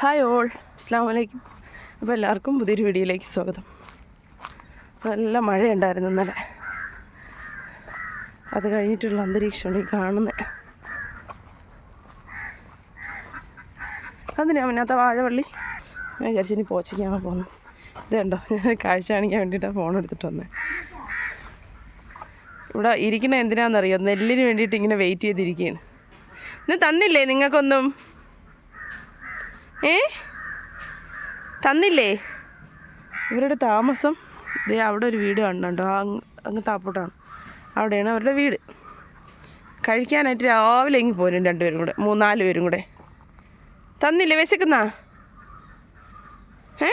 Hi all. അസ്സാം വലൈക്കും അപ്പോൾ എല്ലാവർക്കും പുതിയൊരു വീഡിയോയിലേക്ക് സ്വാഗതം. നല്ല മഴയുണ്ടായിരുന്നു ഇന്നലെ. അത് കഴിഞ്ഞിട്ടുള്ള അന്തരീക്ഷമാണ് ഈ കാണുന്നത് അതിനാ മുന്നത്തെ വാഴവള്ളി. ഞാൻ വിചാരിച്ചു ഇനി പോച്ചയ്ക്കാണ് പോകുന്നത് ഇത് കണ്ടോ? ഞാൻ കാഴ്ച കാണിക്കാൻ വേണ്ടിയിട്ടാണ് ഫോൺ എടുത്തിട്ട് വന്നത് ഇവിടെ ഇരിക്കുന്ന എന്തിനാണെന്നറിയോ? നെല്ലിന് വേണ്ടിയിട്ട് ഇങ്ങനെ വെയിറ്റ് ചെയ്തിരിക്കുകയാണ്. ഇന്ന് തന്നില്ലേ നിങ്ങൾക്കൊന്നും? ഏ? തന്നില്ലേ? ഇവരുടെ താമസം ദേ അവിടെ ഒരു വീട് ആ അങ്ങ് അങ്ങ് താപ്പോട്ടാണ്. അവിടെയാണ് അവരുടെ വീട്. കഴിക്കാനായിട്ട് രാവിലെ എങ്കിൽ പോരും രണ്ടുപേരും കൂടെ മൂന്നാൽ പേരും കൂടെ. തന്നില്ലേ? വിശക്കുന്നാ? ഏ?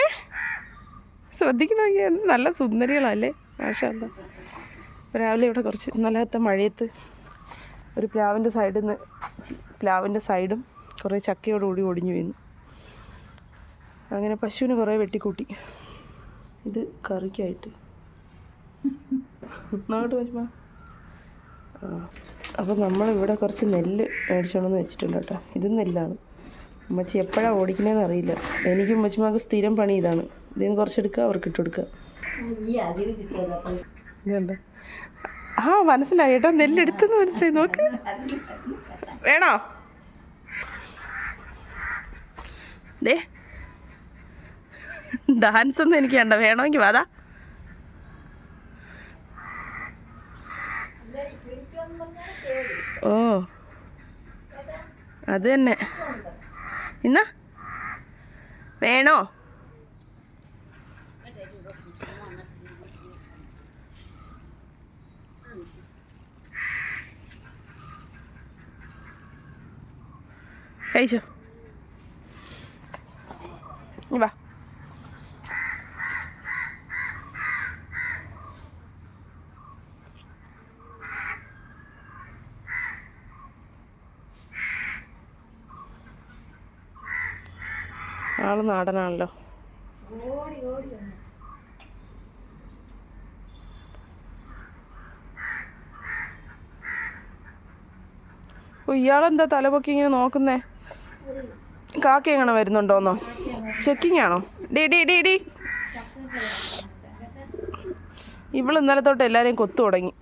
ശ്രദ്ധിക്കണമെങ്കിൽ നല്ല സുന്ദരികളല്ലേ? മാഷല്ല. രാവിലെ ഇവിടെ കുറച്ച് നല്ലാത്ത മഴയത്ത് ഒരു പ്ലാവിന്റെ സൈഡിൽ നിന്ന് പ്ലാവിന്റെ സൈഡും കുറേ ചക്കയോടുകൂടി ഒടിഞ്ഞു വീണു. അങ്ങനെ പശുവിന് കുറേ വെട്ടിക്കൂട്ടി. ഇത് കറിക്കായിട്ട്. നോട്ട് ആ അപ്പോൾ നമ്മളിവിടെ കുറച്ച് നെല്ല് മേടിച്ചോണ്ടെന്ന് വെച്ചിട്ടുണ്ട് കേട്ടോ. ഇത് നെല്ലാണ്. ഉമ്മച്ചി എപ്പോഴാണ് ഓടിക്കണേന്ന് അറിയില്ല. എനിക്കും ഉമ്മച്ചിമാർക്ക് സ്ഥിരം പണി ഇതാണ്. ഇതിൽ നിന്ന് കുറച്ചെടുക്കുക അവർക്ക് ഇട്ട് കൊടുക്കുക. ആ മനസ്സിലായി ഏട്ടാ നെല്ലെടുത്തെന്ന് മനസ്സിലായി. നോക്ക്. വേണോ? ദേ ഡാൻസ് ഒന്നും എനിക്ക് വേണ്ട. വേണമെങ്കിൽ വാതാ ഓ അത് തന്നെ. ഇന്ന? വേണോ? കഴിച്ചോ? വാ. ആൾ നാടനാണല്ലോ. ഇയാളെന്താ തലപൊക്കി ഇങ്ങനെ നോക്കുന്നേ? കാക്ക എങ്ങനെ വരുന്നുണ്ടോന്നോ? ചെക്കിങ് ആണോ ഡി ഡി ഡി. ഡി ഇന്നലെ തൊട്ട് എല്ലാവരെയും കൊത്തു തുടങ്ങി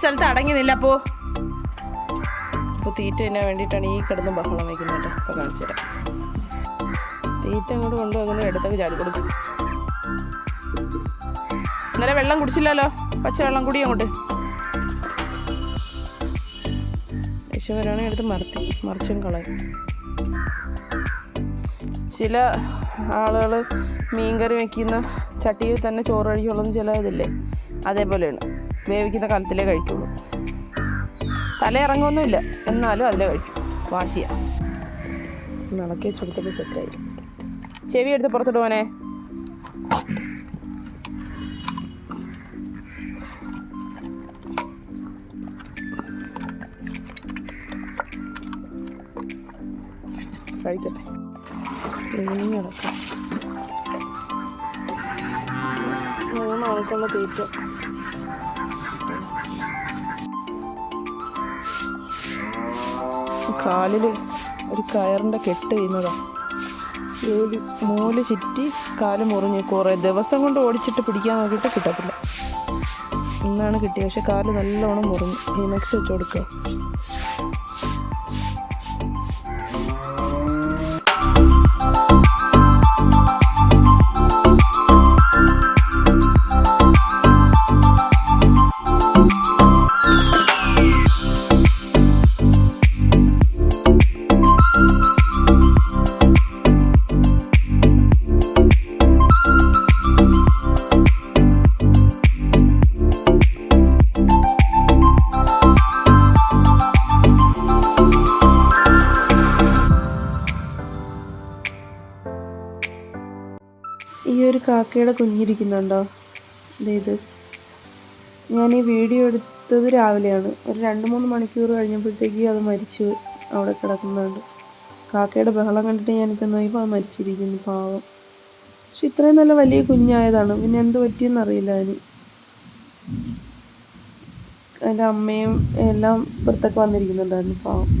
സ്ഥലത്ത് അടങ്ങി നില്ല അപ്പോ അപ്പോൾ തീറ്റ തിന്നാൻ വേണ്ടിയിട്ടാണ് ഈ കിടന്ന് ബഹളം വയ്ക്കുന്നത് കേട്ടോ. അപ്പോൾ തീറ്റ അങ്ങോട്ട് കൊണ്ടുവന്നത് എടുത്തൊക്കെ ചാടി കൊടുക്കും. ഇന്നലെ വെള്ളം കുടിച്ചില്ലല്ലോ? പച്ചവെള്ളം കുടി അങ്ങോട്ട്. യേശു വരാണെങ്കിൽ എടുത്ത് മറത്തി. മറിച്ചും കളയും. ചില ആളുകൾ മീൻകറി വെക്കുന്ന ചട്ടിയിൽ തന്നെ ചോറ് കഴിക്കുള്ളതും ചില ഇതില്ലേ അതേപോലെയാണ്. വേവിക്കുന്ന കാലത്തിലേ കഴിക്കുള്ളൂ. തല ഇറങ്ങുമൊന്നുമില്ല എന്നാലും അതിലേ കഴിക്കും. വാശിയ നടക്കി വെച്ചെടുത്തപ്പോൾ സെറ്റായി ചെവി എടുത്ത് പുറത്തിട്ട് പോനെ കഴിക്കട്ടെ. ഇനി കിടക്കാം മൂന്ന് ആൾക്കുള്ള തീറ്റ. കാലിൽ ഒരു കയറിന്റെ കെട്ട് ചെയ്യുന്നതാ. ജോലി മൂൽ ചുറ്റി കാൽ മുറിഞ്ഞ് കുറേ ദിവസം കൊണ്ട് ഓടിച്ചിട്ട് പിടിക്കാൻ നോക്കിയിട്ട് കിട്ടത്തില്ല. ഇന്നാണ് കിട്ടിയത് പക്ഷെ കാൽ നല്ലോണം മുറിഞ്ഞു. ഹിമെക്സ് വെച്ച് കൊടുക്കുക ഒരു കാക്കയുടെ കുഞ്ഞിരിക്കുന്നുണ്ടോ? ഇത്. ഞാൻ ഈ വീഡിയോ എടുത്തത് രാവിലെയാണ്. ഒരു രണ്ട് മൂന്ന് മണിക്കൂർ കഴിഞ്ഞപ്പോഴത്തേക്ക് അത് മരിച്ചു. അവിടെ കിടക്കുന്നുണ്ട്. കാക്കയുടെ ബഹളം കണ്ടിട്ട് ഞാൻ ചെന്ന് അത് മരിച്ചിരിക്കുന്നു പാവം. പക്ഷെ ഇത്രയും നല്ല വലിയ കുഞ്ഞായതാണ്. പിന്നെ എന്ത് പറ്റിയെന്ന് അറിയില്ല അതിന്. അതിന്റെ അമ്മയും എല്ലാം പുറത്തൊക്കെ വന്നിരിക്കുന്നുണ്ടായിരുന്നു പാവം.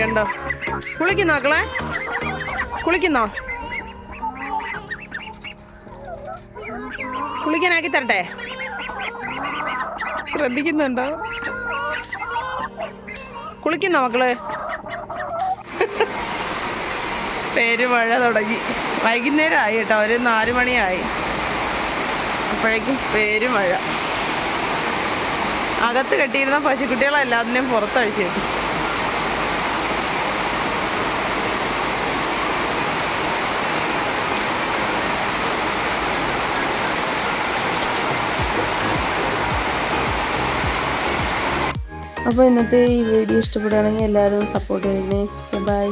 കണ്ടോ? കുളിക്കുന്നോ മക്കളെ? കുളിക്കുന്നോ? കുളിക്കാനാക്കി തരട്ടെ? ശ്രദ്ധിക്കുന്നുണ്ടോ? കുളിക്കുന്നോ മക്കൾ? പെരുമഴ തുടങ്ങി. വൈകുന്നേരം ആയി കേട്ടോ. ഒരു നാല് മണിയായി. അപ്പോഴേക്കും പെരുമഴ. അകത്ത് കെട്ടിയിരുന്ന പശുക്കുട്ടികളെല്ലാത്തിനെയും പുറത്തഴിച്ചു അപ്പോൾ ഇന്നത്തെ ഈ വീഡിയോ ഇഷ്ടപ്പെടുകയാണെങ്കിൽ എല്ലാവരും സപ്പോർട്ട് ചെയ്യുന്നേ ബൈ